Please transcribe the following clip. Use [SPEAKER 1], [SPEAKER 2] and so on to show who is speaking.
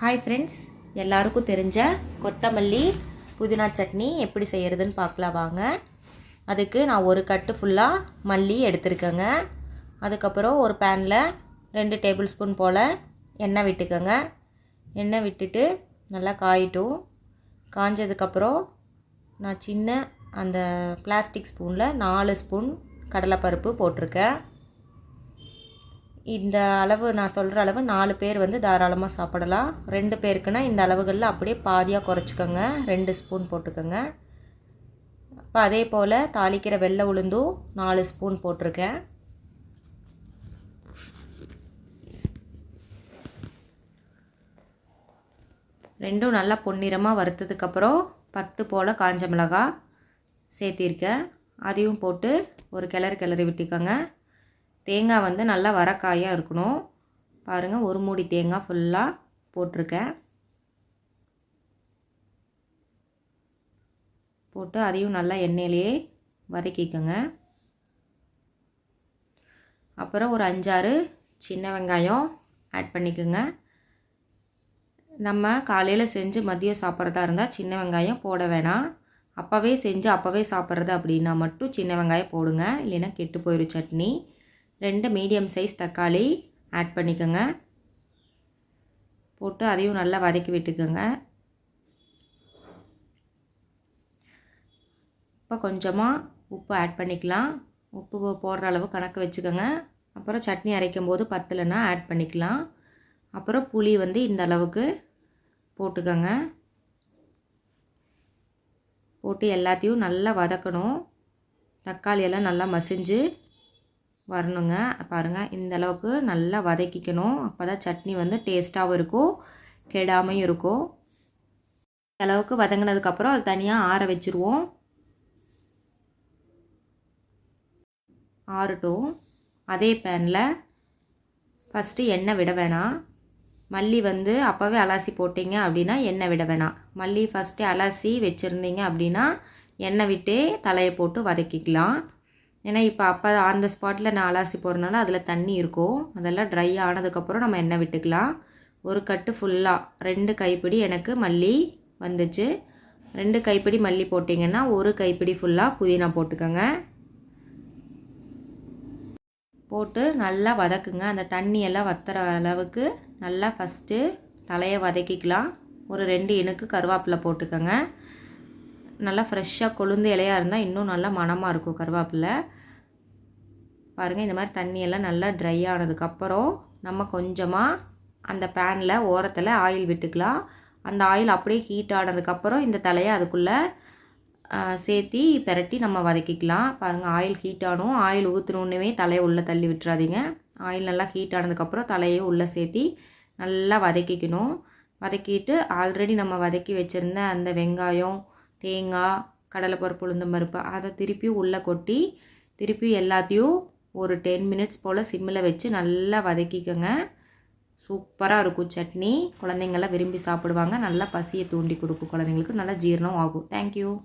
[SPEAKER 1] Hi friends எல்லாருக்கும் தெரிஞ்ச கொத்தமல்லி புதினா சட்னி எப்படி செய்கிறதுன்னு பார்க்கலாம் வாங்க. அதுக்கு நான் ஒரு கட்டு ஃபுல்லாக மல்லி எடுத்துருக்கேங்க. அதுக்கப்புறம் ஒரு பேனில் ரெண்டு டேபிள் ஸ்பூன் போல் எண்ணெய் விட்டுக்கோங்க. எண்ணெய் விட்டுட்டு நல்லா காயிட்டும். காஞ்சதுக்கப்புறம் நான் சின்ன அந்த பிளாஸ்டிக் ஸ்பூனில் நாலு ஸ்பூன் கடலைப்பருப்பு போட்டிருக்கேன். இந்த அளவு நான் சொல்கிற அளவு நாலு பேர் வந்து தாராளமாக சாப்பிடலாம். ரெண்டு பேருக்குன்னா இந்த அளவுகளில் அப்படியே பாதியாக குறைச்சிக்கோங்க. ரெண்டு ஸ்பூன் போட்டுக்கோங்க. இப்போ அதே போல் தாளிக்கிற வெள்ளை உளுந்தும் நாலு ஸ்பூன் போட்டிருக்கேன். ரெண்டும் நல்லா பொன்னிறமாக வறுத்ததுக்கப்புறம் பத்து போல் காஞ்ச மிளகாய் சேர்த்திருக்கேன். அதையும் போட்டு ஒரு கிளறு கிளறி விட்டுக்கோங்க. தேங்காய் வந்து நல்லா வரக்காயாக இருக்கணும். பாருங்கள் ஒரு மூடி தேங்காய் ஃபுல்லாக போட்டிருக்கேன். போட்டு அதையும் நல்லா எண்ணெயிலேயே வதக்கிக்கோங்க. அப்புறம் ஒரு அஞ்சாறு சின்ன வெங்காயம் ஆட் பண்ணிக்கோங்க. நம்ம காலையில் செஞ்சு மதியம் சாப்பிட்றதா இருந்தால் சின்ன வெங்காயம் போட வேணாம். அப்போவே செஞ்சு அப்போவே சாப்பிட்றது அப்படின்னா மட்டும் சின்ன வெங்காயம் போடுங்க. இல்லைன்னா கெட்டு போயிடும் சட்னி. ரெண்டு மீடியம் சைஸ் தக்காளி ஆட் பண்ணிக்கோங்க. போட்டு அதையும் நல்லா வதக்கி விட்டுக்கோங்க. இப்போ கொஞ்சமாக உப்பு ஆட் பண்ணிக்கலாம். உப்பு போடுற அளவு கணக்கு வச்சுக்கோங்க. அப்புறம் சட்னி அரைக்கும் போது பத்தலைன்னா ஆட் பண்ணிக்கலாம். அப்புறம் புளி வந்து இந்த அளவுக்கு போட்டுக்கோங்க. போட்டு எல்லாத்தையும் நல்லா வதக்கணும். தக்காளியெல்லாம் நல்லா மசிஞ்சு வரணுங்க. பாருங்கள் இந்த அளவுக்கு நல்லா வதக்கிக்கணும். அப்போ தான் சட்னி வந்து டேஸ்ட்டாகவும் இருக்கும் கெடாமையும் இருக்கும். இந்த அளவுக்கு வதங்கினதுக்கப்புறம் அது தனியாக ஆற வச்சுருவோம். ஆறட்டும். அதே பேனில் ஃபஸ்ட்டு எண்ணெய் விட வேணாம். மல்லி வந்து அப்போவே அலாசி போட்டிங்க அப்படின்னா எண்ணெய் விட வேணாம். மல்லி ஃபஸ்ட்டு அலாசி வச்சுருந்தீங்க அப்படின்னா எண்ணெய் விட்டே தலையை போட்டு வதக்கிக்கலாம். ஏன்னா இப்போ அப்போ அந்த ஸ்பாட்டில் நான் அலாசி போகிறனால அதில் தண்ணி இருக்கும். அதெல்லாம் ட்ரை ஆனதுக்கப்புறம் நம்ம எண்ணெய் விட்டுக்கலாம். ஒரு கட்டு ஃபுல்லாக ரெண்டு கைப்பிடி எனக்கு மல்லி வந்துச்சு. ரெண்டு கைப்பிடி மல்லி போட்டிங்கன்னா ஒரு கைப்பிடி ஃபுல்லாக புதினா போட்டுக்கோங்க. போட்டு நல்லா வதக்குங்க. அந்த தண்ணியெல்லாம் வத்துற அளவுக்கு நல்லா ஃபஸ்ட்டு தலையை வதக்கிக்கலாம். ஒரு ரெண்டு இனுக்கு கருவேப்பிலை போட்டுக்கோங்க. நல்லா ஃப்ரெஷ்ஷாக கொழுந்து இலையாக இருந்தால் இன்னும் நல்லா மணமாக இருக்கும் கருவேப்பிலை. பாருங்கள் இந்த மாதிரி தண்ணியெல்லாம் நல்லா ட்ரை ஆனதுக்கப்புறம் நம்ம கொஞ்சமாக அந்த பேனில் ஓரத்தில் ஆயில் விட்டுக்கலாம். அந்த ஆயில் அப்படியே ஹீட் ஆனதுக்கப்புறம் இந்த தலையை அதுக்குள்ளே சேர்த்தி பெரட்டி நம்ம வதக்கிக்கலாம். பாருங்கள் ஆயில் ஹீட் ஆனும். ஆயில் ஊற்றுனோன்னே தலையை உள்ளே தள்ளி விட்டுறாதீங்க. ஆயில் நல்லா ஹீட் ஆனதுக்கப்புறம் தலையை உள்ளே சேர்த்தி நல்லா வதக்கிக்கணும். வதக்கிட்டு ஆல்ரெடி நம்ம வதக்கி வச்சுருந்த அந்த வெங்காயம் தேங்காய் கடலைப்பருப்பு உளுந்தம் பருப்பு அதை திருப்பி உள்ளே கொட்டி திருப்பி எல்லாத்தையும் ஒரு டென் மினிட்ஸ் போல் சிம்மில் வச்சு நல்லா வதக்கிக்கோங்க. சூப்பராக இருக்கும் சட்னி. குழந்தைங்கள்லாம் விரும்பி சாப்பிடுவாங்க. நல்லா பசியை தூண்டி கொடுக்கும். குழந்தைங்களுக்கு நல்லா ஜீரணம் ஆகும். தேங்க்யூ